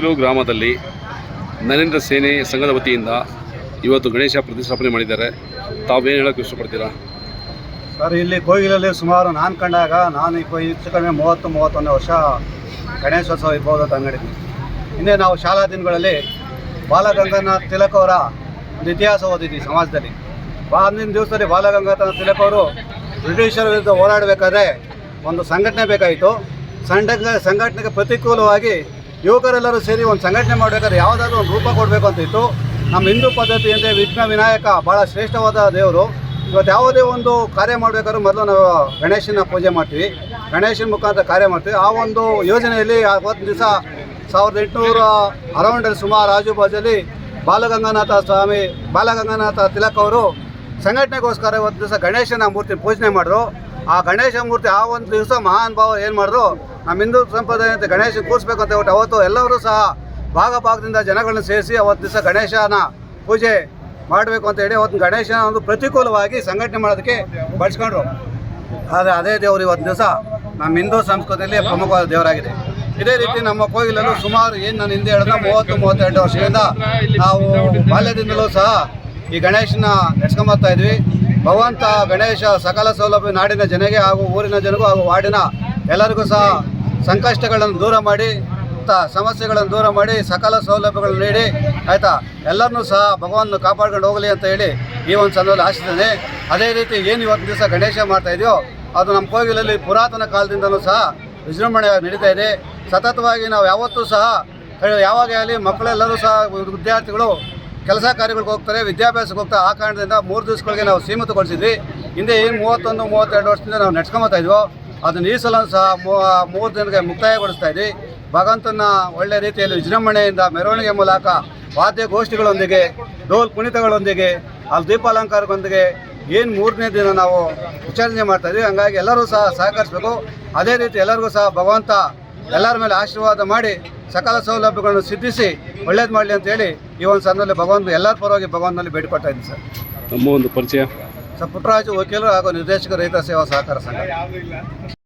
ಗ್ರಾಮದಲ್ಲಿ ನರೇಂದ್ರ ಸೇನೆ ಸಂಘದ ವತಿಯಿಂದ ಇವತ್ತು ಗಣೇಶ ಪ್ರತಿಷ್ಠಾಪನೆ ಮಾಡಿದ್ದಾರೆ. ತಾವೇನು ಹೇಳೋಕ್ಕೆ ಇಷ್ಟಪಡ್ತೀರಾ? ಸರ್, ಇಲ್ಲಿ ಕೋಗಿಲಲ್ಲಿ ಸುಮಾರು ನಾನು ಕಂಡಾಗ ನಾನು ಈಗ ಹೆಚ್ಚು ಕಡಿಮೆ ಮೂವತ್ತು, ಮೂವತ್ತೊಂದು ವರ್ಷ ಗಣೇಶೋತ್ಸವ ಇರ್ಬೋದು ಅಂತ ಅಂಗಡಿದ್ದೀನಿ ಹಿಂದೆ ನಾವು ಶಾಲಾ ದಿನಗಳಲ್ಲಿ ಬಾಲಗಂಗನ ತಿಲಕ್ ಅವರ ಒಂದು ಇತಿಹಾಸ ಓದಿದ್ವಿ ಸಮಾಜದಲ್ಲಿ. ಅಂದಿನ ದಿವಸದಲ್ಲಿ ಬಾಲಗಂಗಾಧರ ತಿಲಕ್ ಅವರು ಬ್ರಿಟಿಷರ ವಿರುದ್ಧ ಹೋರಾಡಬೇಕಾದ್ರೆ ಒಂದು ಸಂಘಟನೆ ಬೇಕಾಯಿತು. ಸಂಘಟನೆ ಸಂಘಟನೆಗೆ ಪ್ರತಿಕೂಲವಾಗಿ ಯುವಕರೆಲ್ಲರೂ ಸೇರಿ ಒಂದು ಸಂಘಟನೆ ಮಾಡಬೇಕಾದ್ರೆ ಯಾವುದಾದ್ರೂ ಒಂದು ರೂಪ ಕೊಡಬೇಕು ಅಂತ ಇತ್ತು. ನಮ್ಮ ಹಿಂದೂ ಪದ್ಧತಿ ಪದ್ಧತಿಯಂತೆ ವಿಘ್ನ ವಿನಾಯಕ ಭಾಳ ಶ್ರೇಷ್ಠವಾದ ದೇವರು. ಇವತ್ತು ಯಾವುದೇ ಒಂದು ಕಾರ್ಯ ಮಾಡಬೇಕಾದ್ರೂ ಮೊದಲು ನಾವು ಗಣೇಶನ ಪೂಜೆ ಮಾಡ್ತೀವಿ. ಗಣೇಶನ ಮುಖಾಂತರ ಕಾರ್ಯ ಮಾಡ್ತೀವಿ. ಆ ಒಂದು ಯೋಜನೆಯಲ್ಲಿ ಅವತ್ತು ದಿವಸ ಸಾವಿರದ ಎಂಟುನೂರ ಅರೌಂಡಲ್ಲಿ ಸುಮಾರು ಆಜುಬಾಜಲ್ಲಿ ಬಾಲಗಂಗಾನಾಥ ಸ್ವಾಮಿ, ಬಾಲಗಂಗಾನಾಥ ತಿಲಕ್ ಅವರು ಸಂಘಟನೆಗೋಸ್ಕರ ಇವತ್ತು ದಿವಸ ಗಣೇಶನ ಮೂರ್ತಿ ಪೂಜನೆ ಮಾಡಿದ್ರು. ಆ ಗಣೇಶ ಮೂರ್ತಿ ಆ ಒಂದು ದಿವಸ ಮಹಾನ್ ಭಾವ ಏನು ಮಾಡಿದ್ರು? ನಮ್ಮ ಹಿಂದೂ ಸಂಪ್ರದಾಯದಂತೆ ಗಣೇಶ ಕೂರಿಸ್ಬೇಕು ಅಂತ ಹೇಳ್ಬಿಟ್ಟು ಅವತ್ತು ಎಲ್ಲರೂ ಸಹ ಭಾಗ ಭಾಗದಿಂದ ಜನಗಳನ್ನ ಸೇರಿಸಿ ಅವತ್ತು ದಿವಸ ಗಣೇಶನ ಪೂಜೆ ಮಾಡಬೇಕು ಅಂತ ಹೇಳಿ ಅವತ್ತು ಗಣೇಶನ ಒಂದು ಪ್ರತಿಕೂಲವಾಗಿ ಸಂಘಟನೆ ಮಾಡೋದಕ್ಕೆ ಬಳಸ್ಕೊಂಡ್ರು. ಆದರೆ ಅದೇ ದೇವರು ಇವತ್ತು ದಿವಸ ನಮ್ಮ ಹಿಂದೂ ಸಂಸ್ಕೃತಿಯಲ್ಲಿ ಪ್ರಮುಖವಾದ ದೇವರಾಗಿದೆ. ಇದೇ ರೀತಿ ನಮ್ಮ ಕೋಗಿಲಲ್ಲೂ ಸುಮಾರು ಏನು ನಾನು ಹಿಂದೆ ಹೇಳಿದ ಮೂವತ್ತು, ಮೂವತ್ತೆರಡು ವರ್ಷದಿಂದ ನಾವು ಬಾಲ್ಯದಿಂದಲೂ ಸಹ ಈ ಗಣೇಶನ ನೆಡ್ಸ್ಕೊಂಬರ್ತಾ ಇದ್ವಿ. ಭಗವಂತ, ಗಣೇಶ ಸಕಲ ಸೌಲಭ್ಯ ನಾಡಿನ ಜನಗೆ ಹಾಗೂ ಊರಿನ ಜನಗೂ ಹಾಗೂ ವಾರ್ಡಿನ ಎಲ್ಲರಿಗೂ ಸಹ ಸಂಕಷ್ಟಗಳನ್ನು ದೂರ ಮಾಡಿ ಸಮಸ್ಯೆಗಳನ್ನು ದೂರ ಮಾಡಿ, ಸಕಲ ಸೌಲಭ್ಯಗಳನ್ನು ನೀಡಿ, ಆಯಿತಾ? ಎಲ್ಲರನ್ನೂ ಸಹ ಭಗವಾನ್ ಕಾಪಾಡ್ಕೊಂಡು ಹೋಗಲಿ ಅಂತ ಹೇಳಿ ಈ ಒಂದು ಸಂದರ್ಭದಲ್ಲಿ ಆಶಿಸ್ತೇನೆ. ಅದೇ ರೀತಿ ಏನು ಇವತ್ತು ದಿವಸ ಗಣೇಶ ಮಾಡ್ತಾ ಇದೆಯೋ, ಅದು ನಮ್ಮ ಕೋಗಿಲಲ್ಲಿ ಪುರಾತನ ಕಾಲದಿಂದಲೂ ಸಹ ವಿಜೃಂಭಣೆ ನಡೀತಾ ಇದೆ. ಸತತವಾಗಿ ನಾವು ಯಾವತ್ತೂ ಸಹ ಯಾವಾಗ ಆಗಲಿ ಮಕ್ಕಳೆಲ್ಲರೂ ಸಹ ವಿದ್ಯಾರ್ಥಿಗಳು ಕೆಲಸ ಕಾರ್ಯಗಳಿಗೆ ಹೋಗ್ತಾರೆ, ವಿದ್ಯಾಭ್ಯಾಸಕ್ಕೆ ಹೋಗ್ತಾರೆ. ಆ ಕಾರಣದಿಂದ ಮೂರು ದಿವಸಗಳಿಗೆ ನಾವು ಸೀಮಿತಗೊಳಿಸಿದ್ವಿ. ಹಿಂದೆ ಏನು ಮೂವತ್ತೊಂದು, ಮೂವತ್ತೆರಡು ವರ್ಷದಿಂದ ನಾವು ನಡ್ಸ್ಕೊಂಬತ್ತಾ ಇದ್ವೋ ಅದನ್ನ ಈ ಸಲ ಸಹ ಮೂರು ದಿನಕ್ಕೆ ಮುಕ್ತಾಯಗೊಳಿಸ್ತಾ ಇದ್ದೀವಿ ಭಗವಂತನ ಒಳ್ಳೆ ರೀತಿಯಲ್ಲಿ ವಿಜೃಂಭಣೆಯಿಂದ ಮೆರವಣಿಗೆ ಮೂಲಕ ವಾದ್ಯಗೋಷ್ಠಿಗಳೊಂದಿಗೆ, ಡೋಲ್ ಕುಣಿತಗಳೊಂದಿಗೆ ಅಲ್ಲಿ ದೀಪಾಲಂಕಾರದೊಂದಿಗೆ ಏನು ಮೂರನೇ ದಿನ ನಾವು ವಿಚಾರಣೆ ಮಾಡ್ತಾ ಇದ್ದೀವಿ ಹಂಗಾಗಿ ಎಲ್ಲರೂ ಸಹ ಸಹಕರಿಸಬೇಕು. ಅದೇ ರೀತಿ ಎಲ್ಲರಿಗೂ ಸಹ ಭಗವಂತ ಎಲ್ಲರ ಮೇಲೆ ಆಶೀರ್ವಾದ ಮಾಡಿ ಸಕಲ ಸೌಲಭ್ಯಗಳನ್ನು ಸಿದ್ಧಿಸಿ ಒಳ್ಳೇದು ಮಾಡಲಿ ಅಂತ ಹೇಳಿ ಈ ಒಂದು ಸಂದರ್ಭದಲ್ಲಿ ಭಗವಂತ ಎಲ್ಲರ ಪರವಾಗಿ ಭಗವಂತನಲ್ಲಿ ಬೇಡಿಕೊಡ್ತಾ ಇದ್ದೀನಿ ಸರ್. ನಮ್ಮ ಒಂದು ಪರಿಚಯ. ಪುಟ್ಟರಾಜು ವಕೀಲರು ಹಾಗೂ ನಿರ್ದೇಶಕ ರೈತ ಸೇವಾ ಸಹಕಾರ ಸಂಘ.